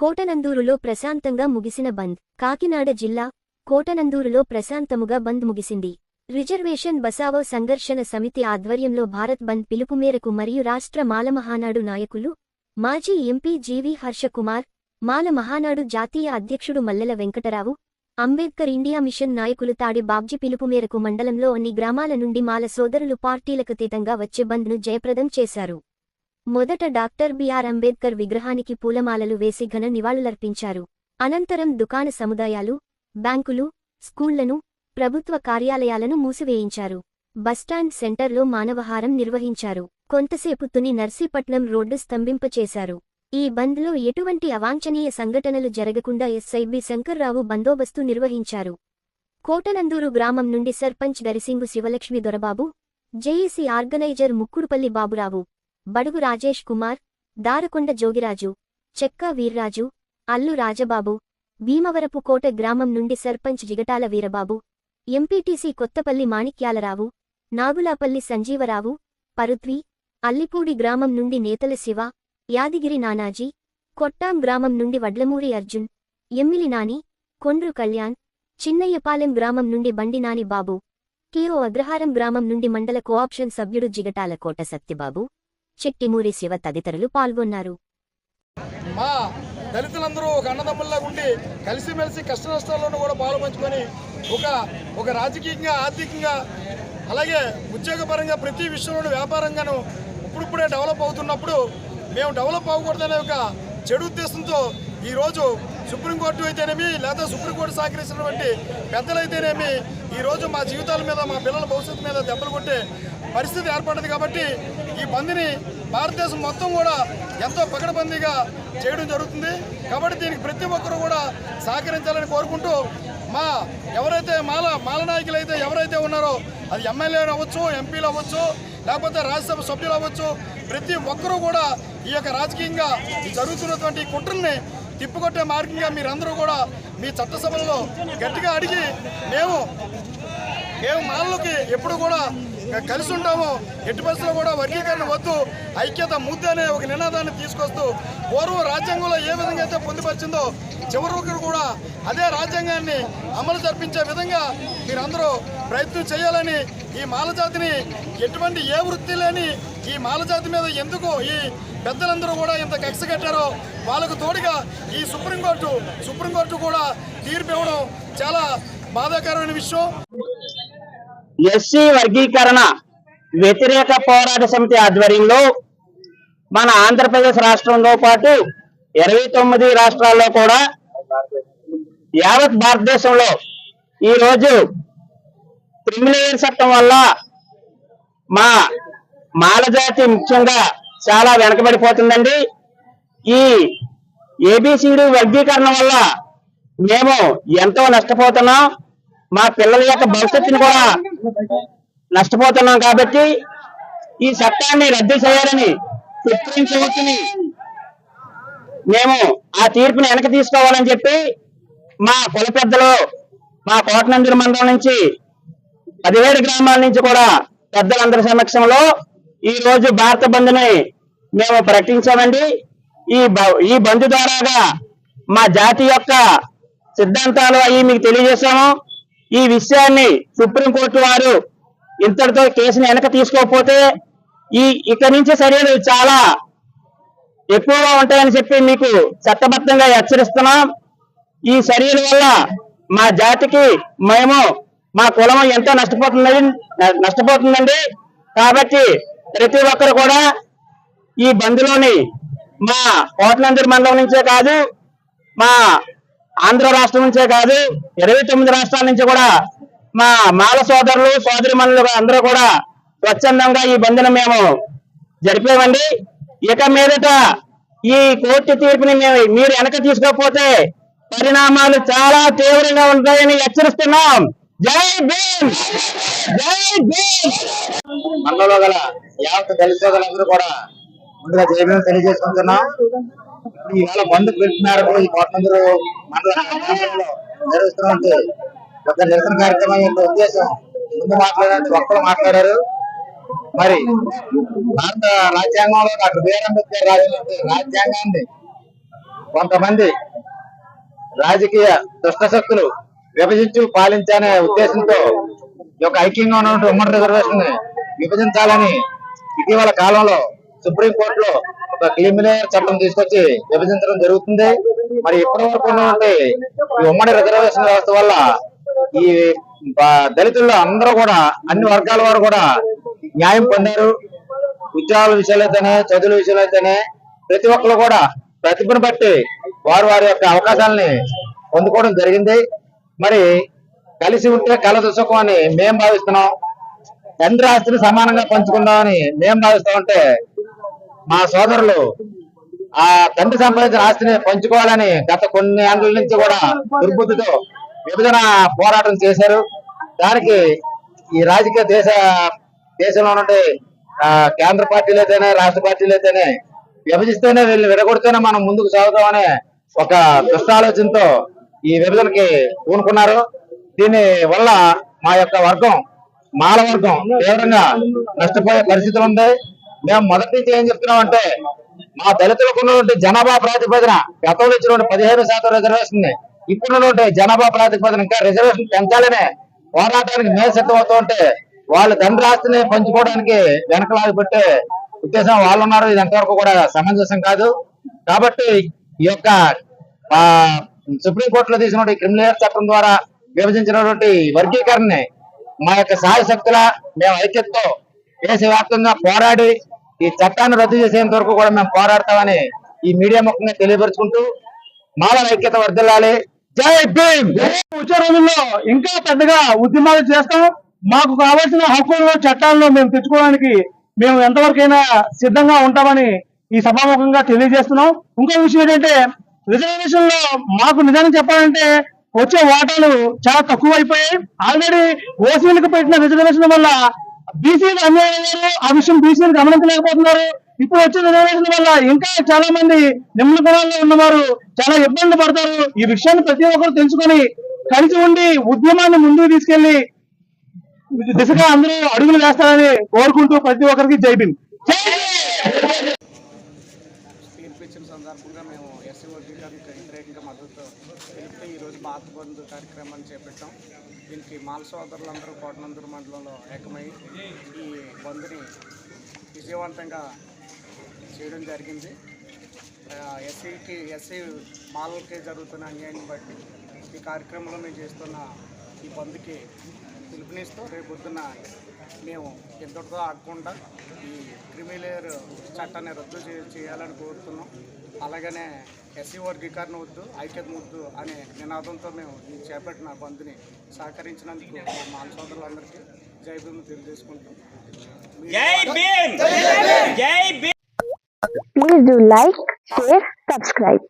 కోటనందూరులో ప్రశాంతంగా ముగిసిన బంద్. కాకినాడ జిల్లా కోటనందూరులో ప్రశాంతముగా బంద్ ముగిసింది. రిజర్వేషన్ బసావో సంఘర్షణ సమితి ఆధ్వర్యంలో భారత్ బంద్ పిలుపు మేరకు మరియు రాష్ట్ర మాల మహానాడు నాయకులు మాజీ MP G V Harshakumar Mala Mahanadu జాతీయ అధ్యక్షుడు మల్లెల వెంకటరావు అంబేద్కర్ ఇండియా మిషన్ నాయకులు తాడి బాబ్జీ పిలుపు మేరకు మండలంలో అన్ని గ్రామాల నుండి మాల సోదరులు పార్టీలకతీతంగా వచ్చే బంద్ను జయప్రదం చేశారు. మొదట డాక్టర్ బిఆర్ అంబేద్కర్ విగ్రహానికి పూలమాలలు వేసి ఘన నివాళులర్పించారు. అనంతరం దుకాణ సముదాయాలు బ్యాంకులు స్కూళ్ళను ప్రభుత్వ కార్యాలయాలను మూసివేయించారు. బస్టాండ్ సెంటర్లో మానవహారం నిర్వహించారు. కొంతసేపు తుని నర్సీపట్నం రోడ్డు స్తంభింపచేశారు. ఈ బంద్లో ఎటువంటి అవాంఛనీయ సంఘటనలు జరగకుండా ఎస్ఐబి శంకర్రావు బందోబస్తు నిర్వహించారు. కోటనందూరు గ్రామం నుండి సర్పంచ్ దరిసింగు శివలక్ష్మి దొరబాబు జేఏసీ ఆర్గనైజర్ ముక్కుడుపల్లి బాబురావు బడుగు రాజేష్ కుమార్ దారకొండ జోగిరాజు చెక్కా వీర్రాజు అల్లు రాజబాబు భీమవరపు కోట గ్రామం నుండి సర్పంచ్ జిగటాల వీరబాబు ఎంపీటీసీ కొత్తపల్లి మాణిక్యాలరావు నాగులాపల్లి సంజీవరావు పరుత్వి అల్లిపూడి గ్రామం నుండి నేతల శివ యాదిగిరి నానాజీ కొట్టాం గ్రామం నుండి వడ్లమూరి అర్జున్ ఎమ్మిలి నాని కొండ్రు కళ్యాణ్ చిన్నయ్యపాలెం గ్రామం నుండి బండినాని బాబు కేఓ అగ్రహారం గ్రామం నుండి మండల కోఆప్షన్ సభ్యుడు జిగటాల కోట సత్యబాబు చెట్టిమూరి శివ తదితరులు పాల్గొన్నారు. మా దళితులందరూ ఒక అన్నదమ్ముల్లా ఉండి కలిసిమెలిసి కష్ట నష్టాల్లోనూ కూడా పాలు పంచుకొని ఒక ఒక రాజకీయంగా ఆర్థికంగా అలాగే ఉద్యోగపరంగా ప్రతి విషయంలోనూ వ్యాపారంగాను ఇప్పుడిప్పుడే డెవలప్ అవుతున్నప్పుడు మేము డెవలప్ అవ్వకూడదనే ఒక చెడు ఉద్దేశంతో ఈరోజు సుప్రీంకోర్టు అయితేనేమి లేదా సుప్రీంకోర్టు సహకరించినటువంటి పెద్దలైతేనేమి ఈరోజు మా జీవితాల మీద మా పిల్లల భవిష్యత్తు మీద దెబ్బలు కొట్టే పరిస్థితి ఏర్పడింది కాబట్టి ఈ బంద్ని భారతదేశం మొత్తం కూడా ఎంతో పకడబందీగా చేయడం జరుగుతుంది. కాబట్టి దీనికి ప్రతి ఒక్కరూ కూడా సహకరించాలని కోరుకుంటూ మా ఎవరైతే మాల మాల నాయకులు అయితే ఎవరైతే ఉన్నారో అది ఎమ్మెల్యేలు అవ్వచ్చు ఎంపీలు అవ్వచ్చు లేకపోతే రాజ్యసభ సభ్యులు అవ్వచ్చు ప్రతి ఒక్కరూ కూడా ఈ యొక్క రాజకీయంగా జరుగుతున్నటువంటి కుట్రల్ని తిప్పుకొట్టే మార్గంగా మీరందరూ కూడా మీ చట్టసభలలో గట్టిగా అడిగి మేము మేము మాలలోకి ఎప్పుడు కూడా కలిసి ఉంటాము ఎట్టి పరిస్థితుల్లో కూడా వర్గీకరణ వద్దు. ఐక్యత ముద్ద అనే ఒక నినాదాన్ని తీసుకొస్తూ పూర్వ రాజ్యాంగంలో ఏ విధంగా అయితే పొందుపరిచిందో చివరి కూడా అదే రాజ్యాంగాన్ని అమలు జరిపించే విధంగా మీరందరూ ప్రయత్నం చేయాలని ఈ మాలజాతిని ఎటువంటి ఏ వృత్తి లేని ఈ మాలజాతి మీద ఎందుకు ఈ పెద్దలందరూ కూడా ఇంత కక్ష కట్టారో వాళ్ళకు తోడుగా ఈ సుప్రీంకోర్టు సుప్రీంకోర్టు కూడా తీర్పు ఇవ్వడం చాలా బాధాకరమైన విషయం. ఎస్సీ వర్గీకరణ వ్యతిరేక పోరాట సమితి ఆధ్వర్యంలో మన ఆంధ్రప్రదేశ్ రాష్ట్రంతో పాటు ఇరవై తొమ్మిది రాష్ట్రాల్లో కూడా యావత్ భారతదేశంలో ఈ రోజు క్రిమినల్ చట్టం వల్ల మా మాలజాతి ముఖ్యంగా చాలా వెనకబడిపోతుందండి. ఈ ఏబిసిడి వర్గీకరణ వల్ల మేము ఎంతో నష్టపోతున్నాం. మా పిల్లల యొక్క భవిష్యత్తుని కూడా నష్టపోతున్నాం కాబట్టి ఈ చట్టాన్ని రద్దు చేయాలని కోర్టుని మేము ఆ తీర్పుని వెనక తీసుకోవాలని చెప్పి మా కుల పెద్దలు మా కోటనందూరు మండలం నుంచి పదిహేడు గ్రామాల నుంచి కూడా పెద్దలందరి సమక్షంలో ఈ రోజు భారత బంద్ని మేము ప్రకటించామండి. ఈ ఈ బంద్ ద్వారాగా మా జాతి యొక్క సిద్ధాంతాలు అవి మీకు తెలియజేశాము. ఈ విషయాన్ని సుప్రీంకోర్టు వారు ఇంతటితో కేసుని వెనక తీసుకోకపోతే ఈ ఇక్కడి నుంచి చర్యలు చాలా ఎక్కువగా ఉంటాయని చెప్పి మీకు చట్టబద్ధంగా హెచ్చరిస్తున్నాం. ఈ చర్యల వల్ల మా జాతికి మేము మా కులం ఎంతో నష్టపోతుందని నష్టపోతుందండి. కాబట్టి ప్రతి ఒక్కరు కూడా ఈ బంద్లోని మా కోట్లందరి మండలం నుంచే కాదు మా ఆంధ్ర రాష్ట్రం నుంచే కాదు ఇరవై తొమ్మిది రాష్ట్రాల నుంచి కూడా మా మాల సోదరులు సోదరి అందరూ కూడా స్వచ్ఛందంగా ఈ బంద్ను మేము జరిపేవండి. ఇక మీదట ఈ కోర్టు తీర్పుని మేము మీరు వెనక తీసుకోకపోతే పరిణామాలు చాలా తీవ్రంగా ఉంటాయని హెచ్చరిస్తున్నాం. జై భీమ్! జై భీమ్! మనలో గల యావత్ దళితులందరూ కూడా ముందుగా జయభీం తెలియజేసుకుంటున్నాం. ఇవాళ ఈవేళ బంధు ఈ కోటనందరూ మండల నిర్వహిస్తున్నటువంటి ఒక నిరసన కార్యక్రమం యొక్క ఉద్దేశం. ముందు మాట్లాడినట్టు ఒక్కరు మాట్లాడారు. మరి భారత రాజ్యాంగంలో డాక్టర్ బిఆర్ అంబేద్కర్ రాసినటువంటి రాజ్యాంగాన్ని కొంతమంది రాజకీయ దుష్టశక్తులు విభజించి పాలించనే ఉద్దేశంతో ఈ యొక్క ఐక్యంగా ఉన్నటువంటి ఉమ్మడి రిజర్వేషన్ విభజించాలని ఇటీవల కాలంలో సుప్రీంకోర్టులో ఒక క్లిమినర్ చట్టం తీసుకొచ్చి విభజించడం జరుగుతుంది. మరి ఇప్పటి వరకు ఉన్నటువంటి ఈ ఉమ్మడి రిజర్వేషన్ వ్యవస్థ వల్ల ఈ దళితుల్లో అందరూ కూడా అన్ని వర్గాల వారు కూడా న్యాయం పొందారు. ఉద్యోగాల విషయాలైతేనే చదువుల విషయాలైతేనే ప్రతి ఒక్కరు కూడా ప్రతిభను బట్టి వారు వారి యొక్క అవకాశాలని పొందుకోవడం జరిగింది. మరి కలిసి ఉంటే కల సుఖం అని మేం భావిస్తున్నాం. తండ్రి ఆస్తిని సమానంగా పంచుకుందామని మేం భావిస్తామంటే మా సోదరులు ఆ తండ్రి సంపాదించిన ఆస్తిని పంచుకోవాలని గత కొన్ని ఏళ్ళ నుంచి కూడా దుర్బుద్ధితో విభజన పోరాటం చేశారు. దానికి ఈ రాజకీయ దేశ దేశంలో నుండి కేంద్ర పార్టీలు అయితేనే రాష్ట్ర పార్టీలు అయితేనే విభజిస్తేనే వీళ్ళు విడగొడితేనే మనం ముందుకు సాగుతామనే ఒక దుష్టాలోచనతో ఈ విభజనకి పూనుకున్నారు. దీని వల్ల మా యొక్క వర్గం మాల వర్గం తీవ్రంగా నష్టపోయే పరిస్థితులు ఉంది మేము మొదటి నుంచి ఏం చెప్తున్నాం అంటే మా దళితులకు ఉన్నటువంటి జనాభా ప్రాతిపదిన గతంలో ఇచ్చినటువంటి పదిహేను శాతం రిజర్వేషన్ ఇప్పుడున్నటువంటి జనాభా ప్రాతిపదిన ఇంకా రిజర్వేషన్ పెంచాలనే పోరాటానికి మేము సిద్ధమవుతూ ఉంటే వాళ్ళ తండ్రి ఆస్తిని పంచుకోవడానికి వెనకలాగి పెట్టే ఉద్దేశం వాళ్ళు ఉన్నారు. ఇది ఎంతవరకు కూడా సమంజసం కాదు. కాబట్టి ఈ యొక్క ఆ, సుప్రీంకోర్టులో తీసినటువంటి క్రిమినల్ చట్టం ద్వారా విభజించినటువంటి వర్గీకరణని మా యొక్క సహాయ శక్తుల మేము ఐక్యతతో దేశవ్యాప్తంగా పోరాడి ఈ చట్టాన్ని రద్దు చేసేంత వరకు కూడా మేము పోరాడతామని ఈ మీడియా ముఖంగా తెలియపరుచుకుంటూ మాల ఐక్యత వర్దిల్లాలి జై భీమ్! వచ్చే రోజుల్లో ఇంకా పెద్దగా ఉద్యమాలు చేస్తాం. మాకు కావాల్సిన హక్కులను చట్టాలను మేము తెచ్చుకోవడానికి మేము ఎంతవరకైనా సిద్ధంగా ఉంటామని ఈ సభాముఖంగా తెలియజేస్తున్నాం. ఇంకో విషయం ఏంటంటే రిజర్వేషన్లో మాకు నిజానికి చెప్పాలంటే వచ్చే వాటాలు చాలా తక్కువ అయిపోయాయి ఆల్రెడీ ఓసీలకు పెట్టిన రిజర్వేషన్ వల్ల బీసీలు అన్యాయం ఆ విషయం బీసీలు గమనించలేకపోతున్నారు. ఇప్పుడు వచ్చిన రిజర్వేషన్ వల్ల ఇంకా చాలా మంది నిమ్న కులాల్లో ఉన్నవారు చాలా ఇబ్బంది పడతారు. ఈ విషయాన్ని ప్రతి ఒక్కరు తెలుసుకొని కలిసి ఉండి ఉద్యమాన్ని ముందుకు తీసుకెళ్ళి దిశగా అందరూ అడుగులు వేస్తారని కోరుకుంటూ ప్రతి ఒక్కరికి జైబిన్ భీమ్ జై భీమ్! తీర్పు ఇచ్చిన సందర్భంగా మేము ఎస్సీ వర్గీకరణకు వ్యతిరేకంగా మద్దతు తెలిపితే ఈరోజు భారత బంధు కార్యక్రమాన్ని చేపట్టాం. దీనికి మాల సోదరులందరూ కోటనందూరు మండలంలో ఏకమై ఈ బంద్ని విజయవంతంగా చేయడం జరిగింది. ఎస్సీకి ఎస్సీ మాలకి జరుగుతున్న అన్యాయాన్ని బట్టి ఈ కార్యక్రమంలో మేము చేస్తున్న ఈ బంద్కి పిలుపునిస్తూ రేపు పొద్దున్న మేము ఎంతటితో ఆగకుండా ఈ క్రిమిలేయర్ చట్టాన్ని రద్దు చేయాలని కోరుతున్నాం. అలాగనే ఎస్సీ వర్గీకరణ వద్దు ఐక్యత వద్దు అనే నినాదంతో మేము ఈ చేపట్టిన బంద్ని సహకరించినందుకు మా సోదరులందరికీ జై Bhim తెలియజేసుకుంటాం Please do like, share, subscribe.